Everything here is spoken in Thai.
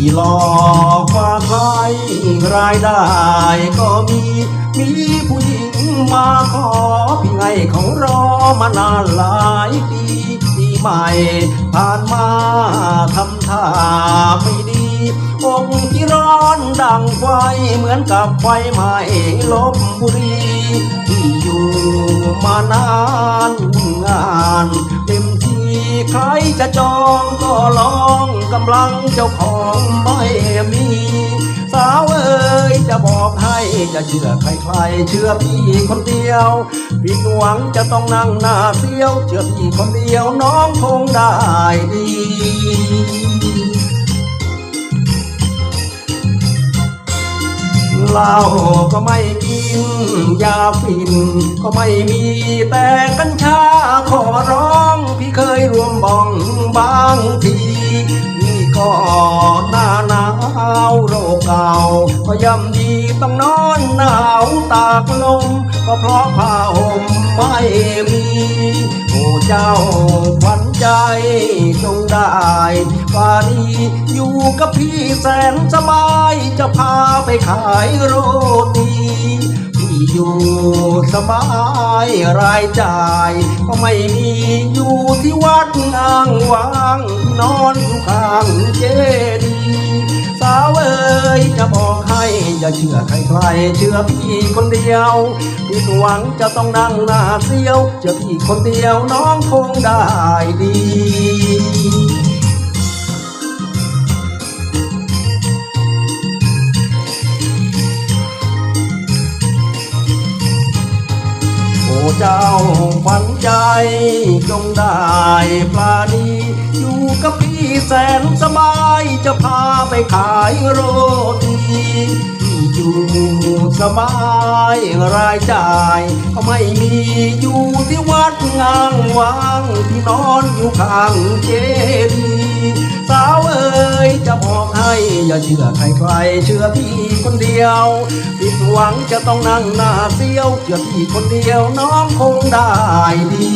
พี่หลอกว่าใครรายได้ก็มี มีผู้หญิงมาขอพี่ไงเขารอมานานหลายปีปีใหม่ ผ่านมาทำท่าไม่ดีอกที่ร้อนดังไฟเหมือนกับไฟไหม้ลบบุรีที่อยู่มานานำลังเจ้าของไม่มี สาวเอ๋ยจะบอกให้จะเชื่อใครๆเชื่อพี่คนเดียวผิดหวังจะต้องนั่งหน้าเสียวเชื่อพี่คนเดียวน้องคงได้ดีเหล้าก็ไม่กินยาฟิน ก็ไม่มีแต่กัญชาขอร้อง พี่เคยรวมบ้องบางที ต้องนอนหนาวตากลม ก็เพราะผ้าห่มไม่มีโอ้เจ้าขวัญใจจงได้ป่านี้อยู่กับพี่แสนสบายจะพาไปขายโรตีพี่อยู่สบายรายจ่าย ก็ไม่มีอยู่ที่วัดอ้างวาง นอนอยู่ข้างเจดียาวเอ๋ยจะบอกให้อย่าเชื่อใครๆเชื่อพี่คนเดียวผิดหวังจะต้องนั่งหน้าเสียวเชื่อพี่คนเดียวน้องคงได้ดีโอ้เจ้าขวัญใจจงได้ปลาดีอยู่ กับพี่แสนสบายจะพาไปขายโรตีอยู่สบายรายจ่ายก็ไม่มีอยู่ที่วัดงางวางที่นอนอยู่ข้างเจดีย์สาวเอ๋ยจะบอกให้อย่าเชื่อใครๆเชื่อพี่คนเดียวผิดหวังจะต้องนั่งหน้าเสียวเชื่อพี่คนเดียวน้องคงได้ดี